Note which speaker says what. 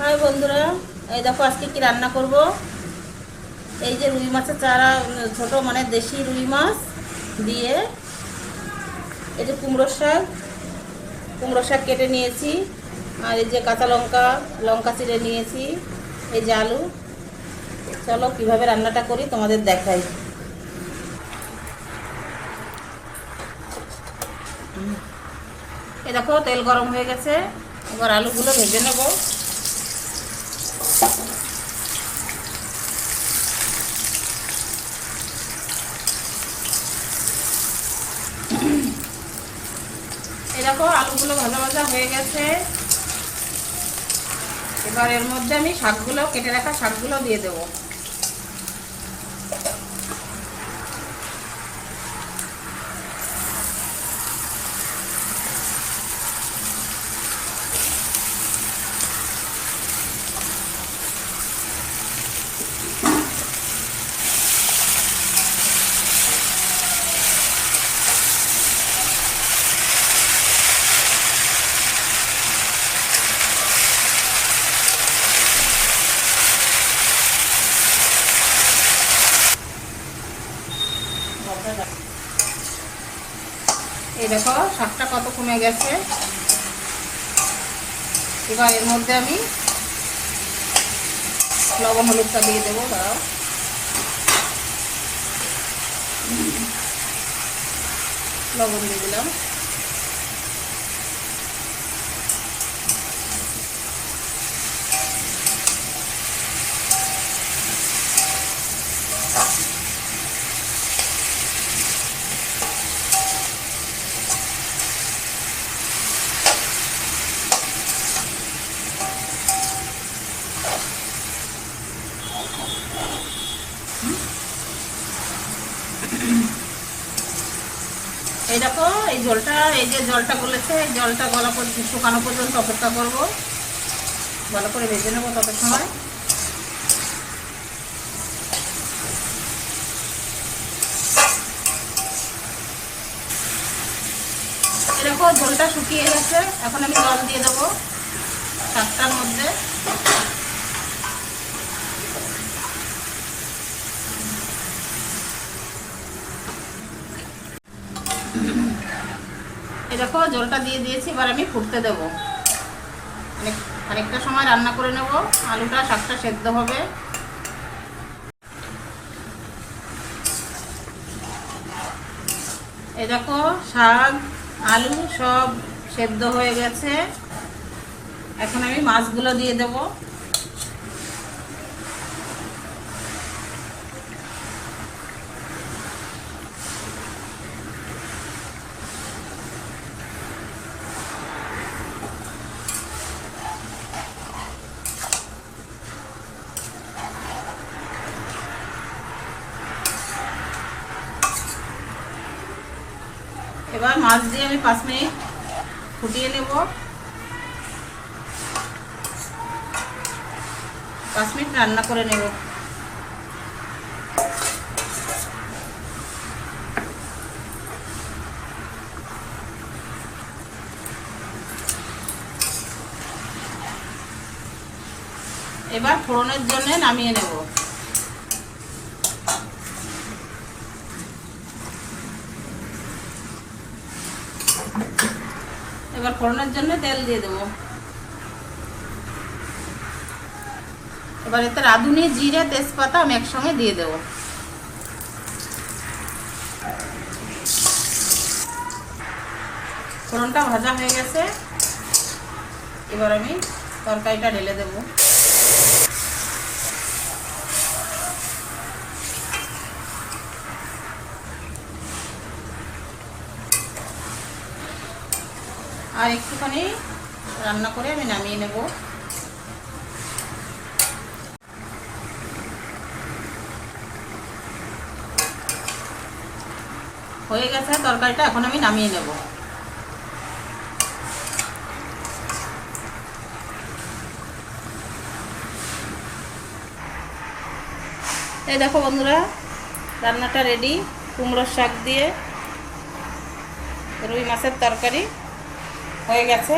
Speaker 1: High বন্ধুরা, এই দেখো আজকে কি রান্না করব? এই যে রুই মাছের চারা ছোট মানে দেশি রুই মাছ দিয়ে এই যে কুমড়ো শাক কুমড়ো শাক কেটে নিয়েছি, আর এই যে কাঁচা লঙ্কা লঙ্কা চিড়ে নিয়েছি, এই যে আলু। চলো কীভাবে রান্নাটা করি তোমাদের দেখাই। এই দেখো তেল গরম হয়ে গেছে, এবার আলুগুলো ভেজে নেব। দেখো, আলুগুলো ভাজা ভাজা হয়ে গেছে। এবার এর মধ্যে আমি শাকগুলো, কেটে রাখা শাকগুলো দিয়ে দেবো। দেখো, শাকটা কত কমে গেছে। এবার এর মধ্যে আমি লবণ হলুদটা দিয়ে দেবো, দাঁড়াও। লবণ দিয়ে দিলাম। এই দেখো, এই জলটা, এই যে জলটা গলেছে এই জলটা গলা শুকানো পর্যন্ত অপেক্ষা করব। ভালো করে ভেজে নেব তত সময় দেখো, জলটা শুকিয়ে গেছে। এখন আমি জল দিয়ে দেবো সাতটার মধ্যে। দেখো জলটা দিয়ে দিয়েছি, এবার আমি ফুটতে দেবো। অনেক খানিকটা সময় রান্না করে নেব, আলুটা, শাকটা সেদ্ধ হবে। এই দেখো, শাক, আলু সব সেদ্ধ হয়ে গেছে। এখন আমি মাছগুলো দিয়ে দেবো। এবার মাছ দিয়ে আমি পাঁচ মিনিট ফুটিয়ে নেব। পাঁচ মিনিট রান্না করে নেব। এবার ফোড়নের জন্য নামিয়ে নেব। এবার ফোড়নের জন্য তেল দিয়ে দেবো। এবার এতে রাঁধুনি, জিরে, তেজপাতা আমি একসঙ্গে দিয়ে দেবো। ফোড়নটা ভাজা হয়ে গেছে। এবার আমি তরকারিটা ঢেলে দেবো। আর একটুখানি রান্না করে আমি নামিয়ে নেব। হয়ে গেছে, তরকারিটা এখন আমি নামিয়ে নেব। এই দেখো বন্ধুরা, রান্নাটা রেডি কুমড়োর শাক দিয়ে রুই মাছের তরকারি। হয়ে গেছে